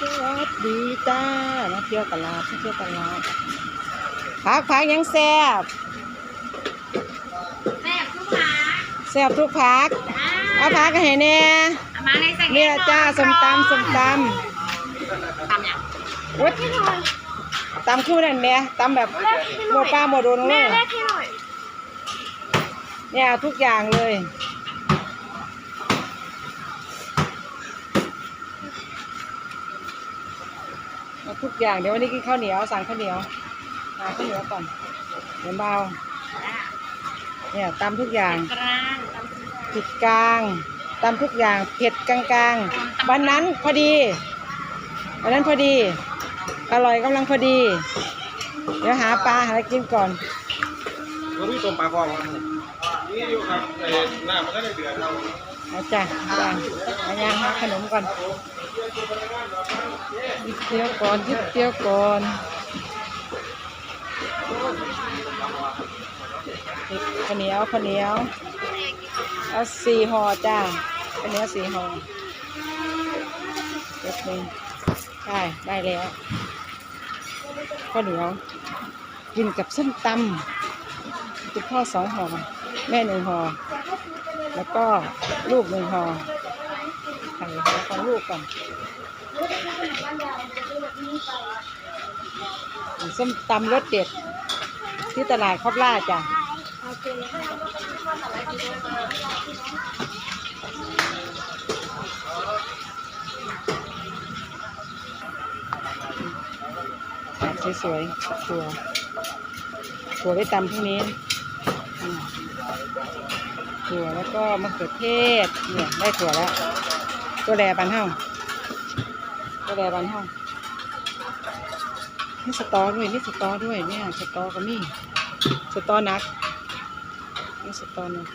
สวัสดีจ้ามาเที่ยวตลาดมาเที่ยวตลาดพักพักยังแซ่บแม่ทุกหมาแซ่บทุกพักเอาพักกันให้แน่เอามาในใส่นี่ละจ้าส้มตำส้มตตำอย่างำวุ้ยตำคู่นั่นแม่ตำแบบโมป้าโมโดนเลแม่ยแม่ที่หน่อยเนี่ยเอาทุกอย่างเลยเอา ทุกอย่างเดี๋ยววันนี้กินข้าวเหนียวสั่งข้าวเหนียวหาข้าวเหนียวก่อนเดี๋ยวเบาเนี่ยตำทุกอย่างกลางผ็ดกลางตำทุกอย่างเผ็ดกลางๆวันนั้นพอดีวันนั้นพอดี อร่อยกำลังพอดี เดี๋ยวหาปลาหาอะไรกินก่อนก็มีต้มปลาพองนี่อยู่ครับเอ่หน้ามันก็ได้เดือดครับ เอาจ้ะจ้ะเอาย่างหาขนมก่อนยิบเดียวก่อนยิบเดียวก่อนข้าวเหนียวข้าวเหนียวเอาสี่ห่อจ้าข้าวเหนียวสี่ห่อเก็บหนึ่งใช่ได้แล้วข้าวเหนียวกินกับส้มตำคุณพ่อสองห่อแม่หนึ่งห่อ แล้วก็ลูกหนึ่งห่อไข่ห่อของลูกก่อนส้มตำรสเด็ด ที่ตลาดครอบล่าจ้ะแบบสวยๆถั่วถั่วไว้ตำพวกนี้ ถั่วแล้วก็มะเขือเทศเนี่ยได้ถั่วแล้วตัวแดบันเฮ้าตัวแดบันเฮ้านี่สตอด้วยนี่สตอด้วยเนี่ยสตอก็มีสตอนักนี่สตอนัก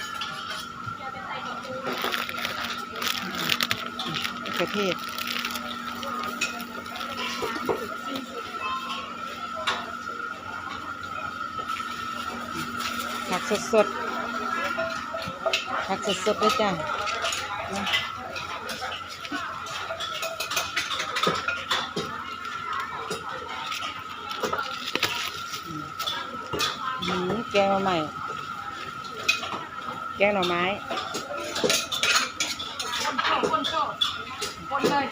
มะเขือเทศผักสดสดๆ ผักสดสดๆเลยจ้ะนะอืมแกงหน่อไม้แกงหน่อไม้คนโชว์คนเลย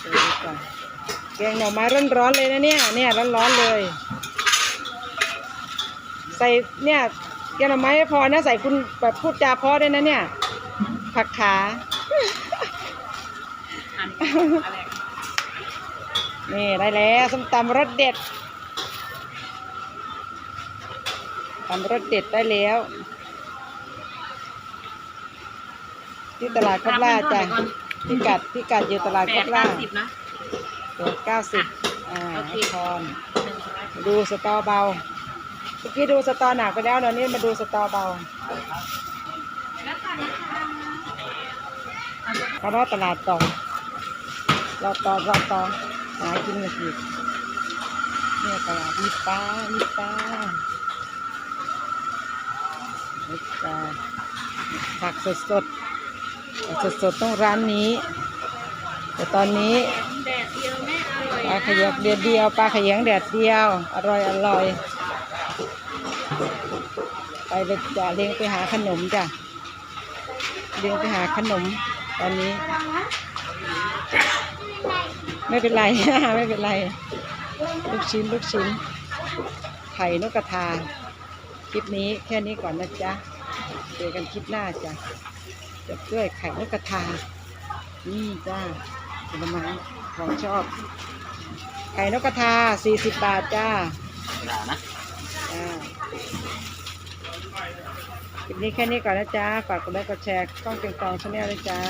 เดี๋ยวดูก่อนแกงหน่อไม้ร้อนๆเลยนะเนี่ย เนี่ยร้อนๆเลย ใส่เนี่ย แกงหน่อไม้ไม่พอนะใส่คุณแบบพูดจาเพราะด้วยนะเนี่ย ผักขา อันอะไรนี่ได้แล้วส้มตำรสเด็ดตำรสเด็ดได้แล้ว ที่ตลาดคบล่าจ้ะพิกัดพิกัดอยู่ตลาดแปคดบล่าเก้าสิบนะเปิดเก้าสิบอ่าโอเค นครดูสตอเบาเมื่อกี้ดูสตอหนักไปแล้วเดี๋ยวนี้มาดูสตอเบาแล้วค่ะนะคะเขารอตลาดต่อรอต่อรอต่อหากินกันอีกเนี่ยตลาดมีปลามีปลามีปลาผักสดสดๆผักสดสดๆต้องร้านนี้ แต่ตอนนี้ ปลาขยงเดียวเดียวปลาขยงแดดเดียว อร่อยอร่อย ไปเลยจ้ะเลี้ยงไปหาขนมจ้ะเลี้ยงไปหาขนมตอนนี้ ไม่เป็นไร ไม่เป็นไร ลูกชิ้นลูกชิ้น ไข่นกกระทา คลิปนี้แค่นี้ก่อนนะจ๊ะเจอกันคลิปหน้าจ้ะจบด้วยไข่นกกระทา นี่จ้าผลไม้ของชอบ ไข่นกกระทา40บาทจ้าอย่านะจ้าคลิปนี้แค่นี้ก่อนนะจ๊ะฝากกดไลค์กดแชร์กล้องเก่งตองชาแนลเลยจ้า